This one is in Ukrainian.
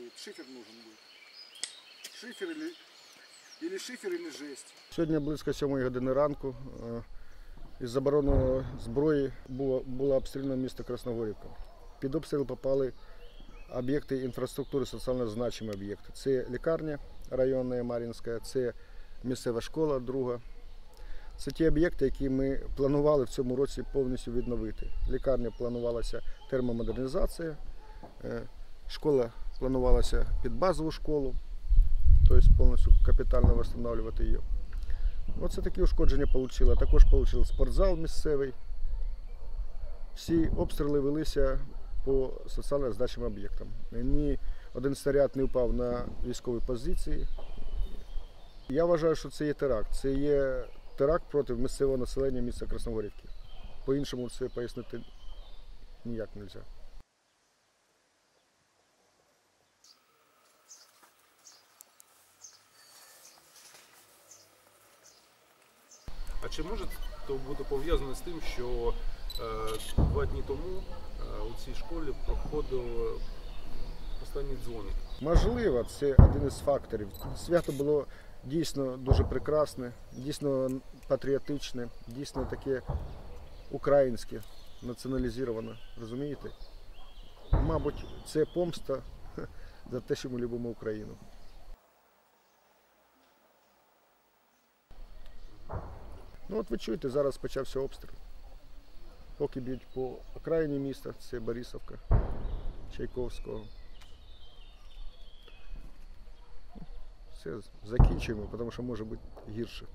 будет. Шифер нужен будет. Шифер или, или шифер, или жесть. Сьогодні близько 7 години ранку е, із забороненої зброї було, було обстріляно місто Красногорівка. Під обстріл попали об'єкти інфраструктури соціально значимі об'єкти. Це лікарня районна Мар'їнська, це місцева школа друга. Це ті об'єкти, які ми планували в цьому році повністю відновити. Лікарня планувалася термомодернізація, е, школа планувалася під базову школу, тобто повністю капітально встановлювати її. Оце такі ушкодження отримали. Також отримали спортзал місцевий. Всі обстріли велися по соціально значимим об'єктам. Ні один снаряд не впав на військові позиції. Я вважаю, що це є теракт. Це є теракт проти місцевого населення міста Красногорівки. По-іншому це пояснити ніяк не можна. А чи може то бути пов'язано з тим, що е, два дні тому е, у цій школі проходив останній дзвоник? Можливо, це один із факторів. Свято було дійсно дуже прекрасне, дійсно патріотичне, дійсно таке українське, націоналізоване. Розумієте? Мабуть, це помста за те, що ми любимо Україну. Ну от ви чуєте, зараз почався обстріл. Поки б'ють по окраїні міста, це Борисовка, Чайковського. Все, закінчуємо, тому що може бути гірше.